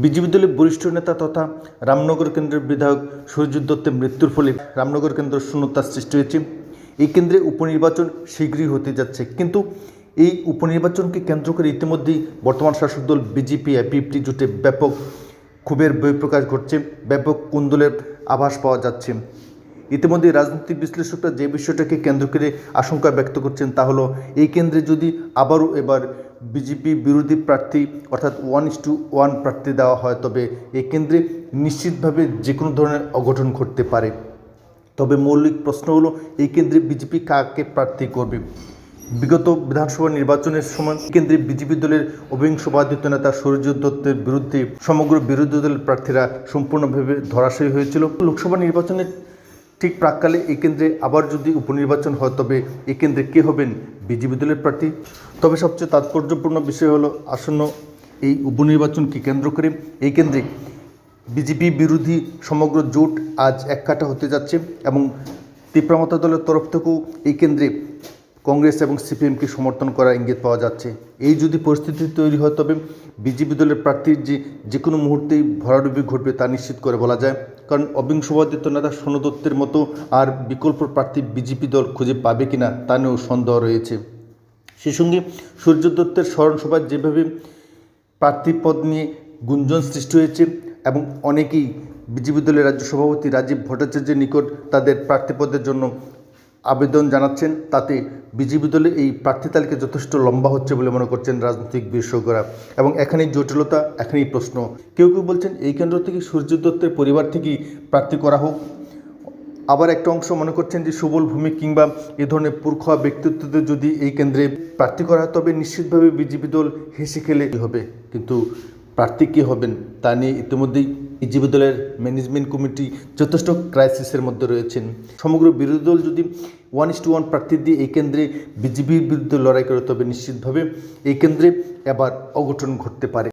BJP দলের বরিষ্ঠ নেতা তথা রামনগর কেন্দ্রের বিধায়ক সূর্যজিৎ দত্তের মৃত্যুর ফলে রামনগর কেন্দ্র শূন্যতার সৃষ্টি হয়েছে। এই কেন্দ্রে উপনির্বাচন শীঘ্রই হতে যাচ্ছে। কিন্তু এই উপনির্বাচনকে কেন্দ্র করে ইতিমধ্যেই বর্তমান শাসক দল বিজেপি এপিএফটি জোটে ব্যাপক ক্ষোভের বহিঃপ্রকাশ ঘটছে। ব্যাপক কুন্দলের আভাস পাওয়া যাচ্ছে। ইতিমধ্যে রাজনৈতিক বিশ্লেষকরা যে বিষয়টাকে কেন্দ্র করে আশঙ্কা ব্যক্ত করছেন তা হলো, এই কেন্দ্রে যদি আবারও এবার বিজেপি বিরোধী প্রার্থী অর্থাৎ ওয়ান ইস টু ওয়ান প্রার্থী দেওয়া হয়, তবে এই কেন্দ্রে নিশ্চিতভাবে যে কোনো ধরনের অঘটন ঘটতে পারে। তবে মৌলিক প্রশ্ন হলো এই কেন্দ্রে বিজেপি কাকে প্রার্থী করবে? বিগত বিধানসভা নির্বাচনের সময় কেন্দ্রে বিজেপি দলের অভিংসবাদিত নেতা সূর্যজিৎ দত্তের বিরুদ্ধে সমগ্র বিরোধী দলের প্রার্থীরা সম্পূর্ণভাবে ধরাশয়ী হয়েছিল। লোকসভা নির্বাচনের ঠিক প্রাককালে এই কেন্দ্রে আবার যদি উপনির্বাচন হয়, তবে এই কেন্দ্রে কে হবেন বিজেপি দলের প্রার্থী? তবে সবচেয়ে তাৎপর্যপূর্ণ বিষয় হলো, আসন্ন এই উপনির্বাচনকে কেন্দ্র করে? এই কেন্দ্রে বিজেপি বিরোধী সমগ্র জোট আজ এককাটা হতে যাচ্ছে এবং তীব্রমতা দলের তরফ থেকেও এই কেন্দ্রে কংগ্রেস এবং সিপিএমকে সমর্থন করার ইঙ্গিত পাওয়া যাচ্ছে। এই যদি পরিস্থিতি তৈরি হয়, তবে বিজেপি দলের প্রার্থীর যে যে কোনো মুহূর্তেই ভরাডুবি ঘটবে তা নিশ্চিত করে বলা যায়। কারণ অবিংশ নেতা সোনদত্তের মতো আর বিকল্প প্রার্থী বিজেপি দল খুঁজে পাবে কিনা তা নিয়েও সন্দেহ রয়েছে। সেই সঙ্গে সূর্য দত্তের স্মরণসভায় যেভাবে প্রার্থী পদ নিয়ে গুঞ্জন সৃষ্টি হয়েছে এবং অনেকেই বিজেপি দলের রাজ্য সভাপতি রাজীব ভট্টাচার্যের নিকট তাদের প্রার্থীপদের জন্য আবেদন জানাচ্ছেন, তাতে বিজেপি দলে এই প্রার্থী তালিকা যথেষ্ট লম্বা হচ্ছে বলে মনে করছেন রাজনৈতিক বিশেষজ্ঞরা। এবং এখানেই জটিলতা, এখানেই প্রশ্ন। কেউ কেউ বলছেন, এই কেন্দ্র থেকে সূর্য দত্তের পরিবার থেকেই প্রার্থী করা হোক। আবার একটা অংশ মনে করছেন যে, সুবল ভূমি কিংবা এ ধরনের পুরখোয়া ব্যক্তিত্বদের যদি এই কেন্দ্রে প্রার্থী করা তবে নিশ্চিতভাবে বিজেপি দল হেসে খেলে হবে। কিন্তু প্রার্থী কী হবেন তা নিয়ে ইতিমধ্যেই দলের ম্যানেজমেন্ট কমিটি যথেষ্ট ক্রাইসিসের মধ্যে রয়েছেন। সমগ্র বিরোধী দল যদি ওয়ান ইস টু ওয়ান প্রার্থী দিয়ে এই কেন্দ্রে বিজেপির বিরুদ্ধে লড়াই করে, তবে নিশ্চিতভাবে এই কেন্দ্রে এবার অঘটন ঘটতে পারে।